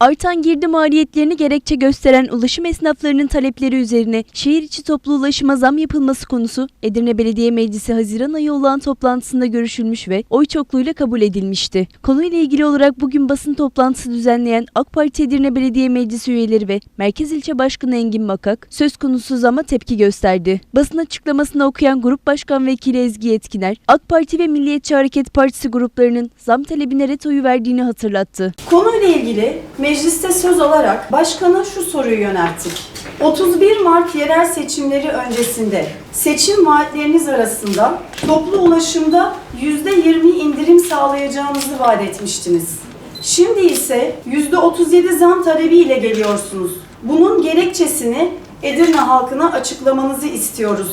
Artan girdi maliyetlerini gerekçe gösteren ulaşım esnaflarının talepleri üzerine şehir içi toplu ulaşıma zam yapılması konusu Edirne Belediye Meclisi Haziran ayı olan toplantısında görüşülmüş ve oy çokluğuyla kabul edilmişti. Konuyla ilgili olarak bugün basın toplantısı düzenleyen AK Parti Edirne Belediye Meclisi üyeleri ve Merkez İlçe Başkanı Engin Makak söz konusu zama tepki gösterdi. Basın açıklamasını okuyan Grup Başkan Vekili Ezgi Yetkiner, AK Parti ve Milliyetçi Hareket Partisi gruplarının zam talebine ret oyu verdiğini hatırlattı. Konuyla ilgili mecliste söz olarak başkana şu soruyu yönelttik. 31 Mart yerel seçimleri öncesinde seçim vaatleriniz arasında toplu ulaşımda %20 indirim sağlayacağınızı vaat etmiştiniz. Şimdi ise %37 zam talebiyle geliyorsunuz. Bunun gerekçesini Edirne halkına açıklamanızı istiyoruz.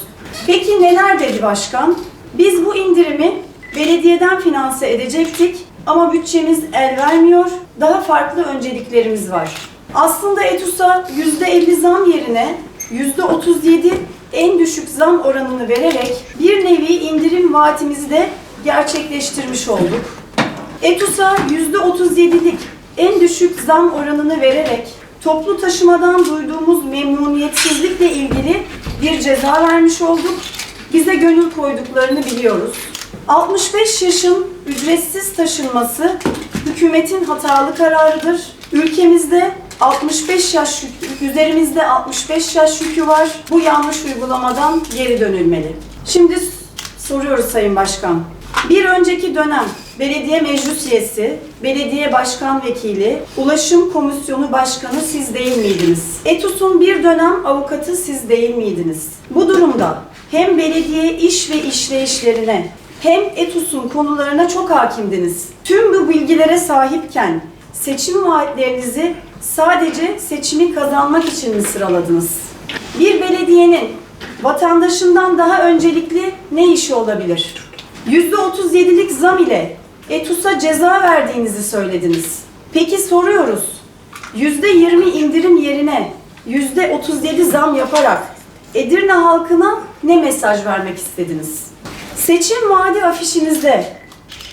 Peki neler dedi başkan? Biz bu indirimi belediyeden finanse edecektik ama bütçemiz el vermiyor. Daha farklı önceliklerimiz var. Aslında ETUS'a %50 zam yerine %37 en düşük zam oranını vererek bir nevi indirim vaatimizi de gerçekleştirmiş olduk. ETUS'a %37'lik en düşük zam oranını vererek toplu taşımadan duyduğumuz memnuniyetsizlikle ilgili bir ceza vermiş olduk. Bize gönül koyduklarını biliyoruz. 65 yaşın ücretsiz taşınması hükümetin hatalı kararıdır. Ülkemizde 65 yaş yükü, üzerimizde 65 yaş yükü var. Bu yanlış uygulamadan geri dönülmeli. Şimdi soruyoruz Sayın Başkan. Bir önceki dönem belediye meclis üyesi, belediye başkan vekili, ulaşım komisyonu başkanı siz değil miydiniz? ETUS'un bir dönem avukatı siz değil miydiniz? Bu durumda hem belediye iş ve işleyişlerine hem ETUS'un konularına çok hakimdiniz. Tüm bu bilgilere sahipken seçim vaatlerinizi sadece seçimi kazanmak için mi sıraladınız? Bir belediyenin vatandaşından daha öncelikli ne işi olabilir? %37'lik zam ile ETUS'a ceza verdiğinizi söylediniz. Peki soruyoruz. %20 indirim yerine %37 zam yaparak Edirne halkına ne mesaj vermek istediniz? Seçim vaadi afişinizde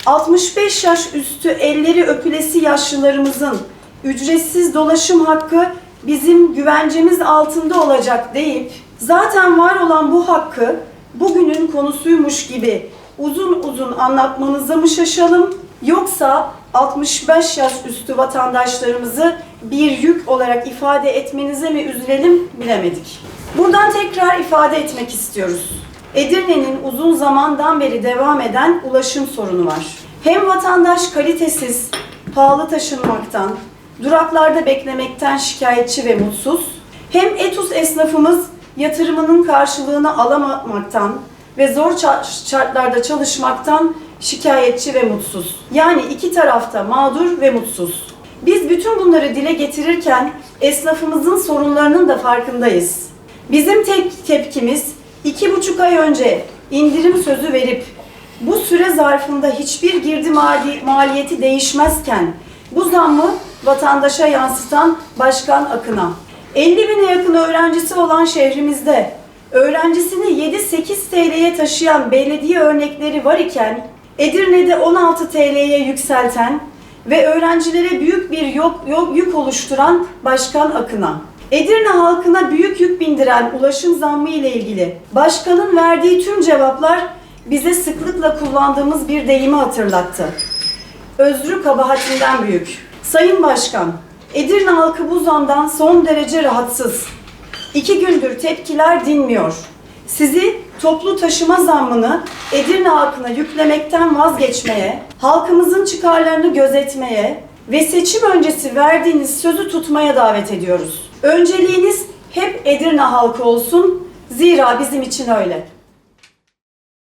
65 yaş üstü elleri öpülesi yaşlılarımızın ücretsiz dolaşım hakkı bizim güvencemiz altında olacak deyip zaten var olan bu hakkı bugünün konusuymuş gibi uzun uzun anlatmanıza mı şaşalım yoksa 65 yaş üstü vatandaşlarımızı bir yük olarak ifade etmenize mi üzülelim bilemedik. Buradan tekrar ifade etmek istiyoruz. Edirne'nin uzun zamandan beri devam eden ulaşım sorunu var. Hem vatandaş kalitesiz, pahalı taşınmaktan, duraklarda beklemekten şikayetçi ve mutsuz, hem etus esnafımız yatırımının karşılığını alamamaktan ve zor şartlarda çalışmaktan şikayetçi ve mutsuz. Yani iki tarafta mağdur ve mutsuz. Biz bütün bunları dile getirirken esnafımızın sorunlarının da farkındayız. Bizim tek tepkimiz iki buçuk ay önce indirim sözü verip bu süre zarfında hiçbir girdi mali- maliyeti değişmezken bu zammı vatandaşa yansıtan Başkan Akın'a. 50 bine yakın öğrencisi olan şehrimizde öğrencisini 7-8 TL'ye taşıyan belediye örnekleri var iken Edirne'de 16 TL'ye yükselten ve öğrencilere büyük bir yok, yok, yük oluşturan Başkan Akın'a. Edirne halkına büyük yük bindiren ulaşım zammı ile ilgili başkanın verdiği tüm cevaplar bize sıklıkla kullandığımız bir deyimi hatırlattı. Özrü kabahatinden büyük. Sayın Başkan, Edirne halkı bu zamdan son derece rahatsız. İki gündür tepkiler dinmiyor. Sizi toplu taşıma zammını Edirne halkına yüklemekten vazgeçmeye, halkımızın çıkarlarını gözetmeye ve seçim öncesi verdiğiniz sözü tutmaya davet ediyoruz. Önceliğiniz hep Edirne halkı olsun. Zira bizim için öyle.